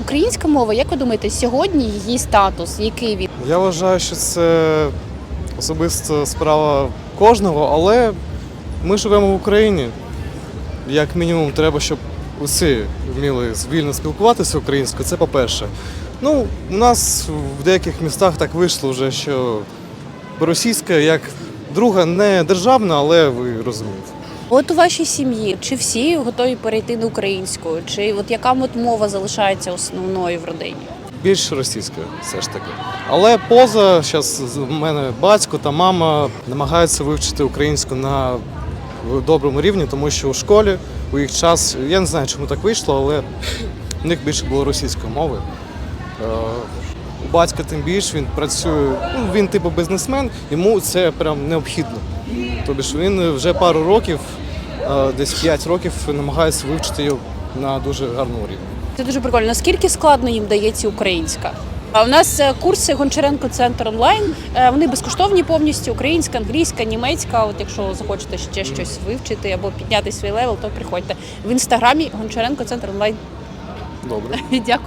Українська мова, як ви думаєте, сьогодні її статус, який він? Я вважаю, що це особисто справа кожного, але ми живемо в Україні. Як мінімум, треба, щоб усі вміли вільно спілкуватися українською. Це по-перше. Ну, у нас в деяких містах так вийшло вже, що російська як друга не державна, але ви розумієте. От у вашій сім'ї чи всі готові перейти на українську? Чи от яка от мова залишається основною в родині? Більш російська, все ж таки. Але поза зараз в мене батько та мама намагаються вивчити українську на доброму рівні, тому що у школі у їх час я не знаю, чому так вийшло, але у них більше було російської мови. Е, У батька тим більше він працює, ну він типу бізнесмен, йому це прям необхідно. Тобто ж він вже пару років, е, десь 5 років, намагається вивчити його на дуже гарному рівні. Це дуже прикольно. Наскільки складно їм дається українська? А у нас е, курси Гончаренко Центр онлайн. Е, Вони безкоштовні повністю українська, англійська, німецька. От якщо захочете ще щось вивчити або підняти свій левел, то приходьте в інстаграмі Гончаренко Центр онлайн. Добре. Дякую.